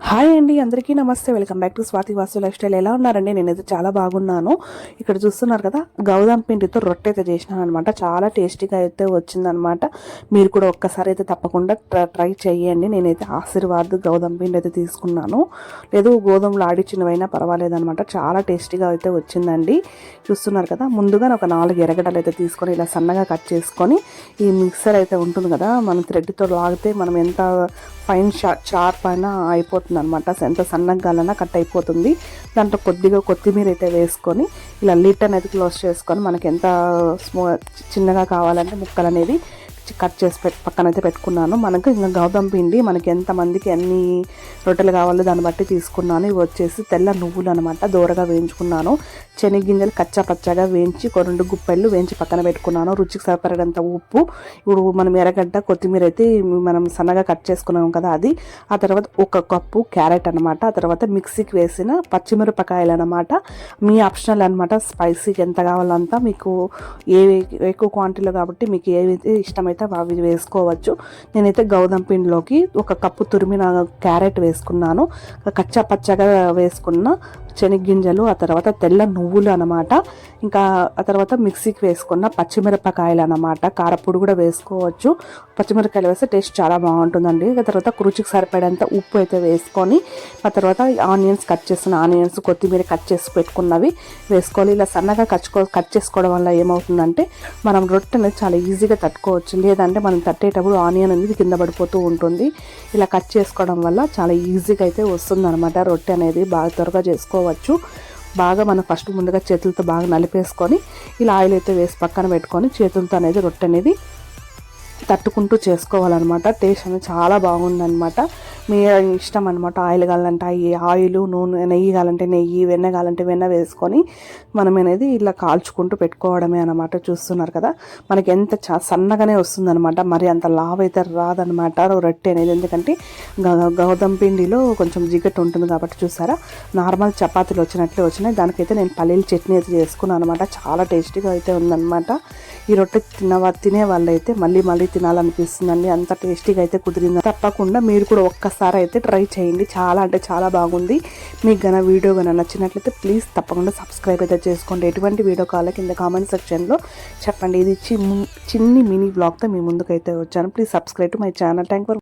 Hi అండి అందరికీ నమస్తే. Welcome back to Swathi Vasu life style. ఎలా ఉన్నారండి? నేనైతే చాలా బాగున్నాను. ఇక్కడ చూస్తున్నారు కదా గౌదాం పిండితో రొట్టె అయితే చేసినాను అనమాట చాలా టేస్టీగా అయితే వచ్చిందనమాట మీరు కూడా ఒక్కసారి అయితే తప్పకుండా ట్ర- ట్రై చేయండి నేనైతే ఆశీర్వాద్ గౌదాం పిండి అయితే తీసుకున్నాను. లేదు గోధుమలు ఆడిచ్చినవైనా పర్వాలేదనమాట చాలా టేస్టీగా అయితే వచ్చిందండి. చూస్తున్నారు కదా ముందుగా ఒక నాలుగు ఎరగడలు అయితే తీసుకొని ఇలా సన్నగా కట్ చేసుకొని ఈ మిక్సర్ అయితే ఉంటుంది కదా మనం థ్రెడ్తో లాగితే మనం ఎంత ఫైన్ షా షార్ప్ అయినా అయిపోతుంది అనమాట ఎంత సన్నగా కట్ అయిపోతుంది. దాంట్లో కొద్దిగా కొత్తిమీర అయితే వేసుకొని ఇలా లిట్ అనేది క్లోజ్ చేసుకొని మనకి ఎంత స్మో చిన్నగా కావాలంటే ముక్కలు అనేది కట్ చేసి పెట్ పక్కన అయితే పెట్టుకున్నాను. మనకు ఇంకా గౌతమ్ పిండి మనకి ఎంతమందికి ఎన్ని రొట్టెలు కావాలో దాన్ని బట్టి తీసుకున్నాను. ఇవి వచ్చేసి తెల్ల నువ్వులు అనమాట దూరగా వేయించుకున్నాను. శనగింజలు కచ్చా పచ్చగా వేయించి రెండు గుప్పెళ్ళు వేయించి పక్కన పెట్టుకున్నాను. రుచికి సరిపడేంత ఉప్పు. ఇప్పుడు మనం ఎర్రగడ్డ కొత్తిమీర అయితే మనం సన్నగా కట్ చేసుకున్నాం కదా అది. ఆ తర్వాత ఒక కప్పు క్యారెట్ అనమాట ఆ తర్వాత మిక్సీకి వేసిన పచ్చిమిరపకాయలు అనమాట మీ ఆప్షనల్ అనమాట స్పైసీకి ఎంత కావాలంతా మీకు ఏ ఎక్కువ క్వాంటిటీలో కాబట్టి మీకు ఏవైతే ఇష్టమైతే అవి వేసుకోవచ్చు. నేనైతే గౌతమ్ పిండిలోకి ఒక కప్పు తురిమిన క్యారెట్ వేసుకున్నాను. కచ్చా పచ్చగా వేసుకున్న శనగ్గింజలు ఆ తర్వాత తెల్ల నువ్వులు అనమాట ఇంకా ఆ తర్వాత మిక్సీకి వేసుకున్న పచ్చిమిరపకాయలు అనమాట కారపొడి కూడా వేసుకోవచ్చు. పచ్చిమిరపకాయలు వేస్తే టేస్ట్ చాలా బాగుంటుందండి. ఆ తర్వాత రుచికి సరిపడేంత ఉప్పు అయితే వేసుకొని ఆ తర్వాత ఆనియన్స్ కట్ చేసిన ఆనియన్స్ కొత్తిమీర కట్ చేసి పెట్టుకున్నవి వేసుకోవాలి. ఇలా సన్నగా కచ్చుకో కట్ చేసుకోవడం వల్ల ఏమవుతుందంటే మనం రొట్టె అనేది చాలా ఈజీగా తట్టుకోవచ్చు లేదంటే మనం తట్టేటప్పుడు ఆనియన్ అనేది కింద పడిపోతూ ఉంటుంది. ఇలా కట్ చేసుకోవడం వల్ల చాలా ఈజీగా అయితే వస్తుంది అనమాట రొట్టె అనేది. బాగా త్వరగా చేసుకోవచ్చు బాగా మనం ఫస్ట్ ముందుగా చేతులతో బాగా నలిపేసుకొని ఇలా ఆయిల్ అయితే వేసి పక్కన పెట్టుకొని చేతులతో అనేది రొట్టె అనేది తట్టుకుంటూ చేసుకోవాలన్నమాట. టేస్ట్ అనేది చాలా బాగుందన్నమాట. మీ ఇష్టం అనమాట ఆయిల్ కావాలంటే ఆయి- ఆయిల్ నూనె నెయ్యి కావాలంటే నెయ్యి వెన్న కావాలంటే వెన్న వేసుకొని మనం అనేది ఇలా కాల్చుకుంటూ పెట్టుకోవడమే అనమాట చూస్తున్నారు కదా? మనకి ఎంత చా సన్నగానే వస్తుందన్నమాట. మరి అంత లావ్ అయితే రాదనమాట రొట్టె అనేది ఎందుకంటే గ- గౌతమ్ పిండిలో కొంచెం జిగట్ ఉంటుంది కాబట్టి చూసారా? నార్మల్ చపాతీలు వచ్చినట్లే వచ్చినాయి. దానికైతే నేను పల్లీల చట్నీ అయితే చేసుకున్నాను అనమాట చాలా టేస్టీగా అయితే ఉందన్నమాట. ఈ రొట్టె తిన్న తినే వాళ్ళైతే మళ్ళీ మళ్ళీ తినాలనిపిస్తుందండి. అంత టేస్టీగా అయితే కుదిరింది. తప్పకుండా మీరు కూడా ఒక్కసారి అయితే ట్రై చేయండి. చాలా అంటే చాలా బాగుంది. మీకు గన వీడియో కనుక నచ్చినట్లయితే ప్లీజ్ తప్పకుండా సబ్స్క్రైబ్ అయితే చేసుకోండి. ఎటువంటి వీడియో కావాలో కింద కామెంట్ సెక్షన్లో చెప్పండి. ఇది చి- చిన్ని మినీ బ్లాగ్తో మీ ముందుకైతే వచ్చాను. Please subscribe to my channel. Thank for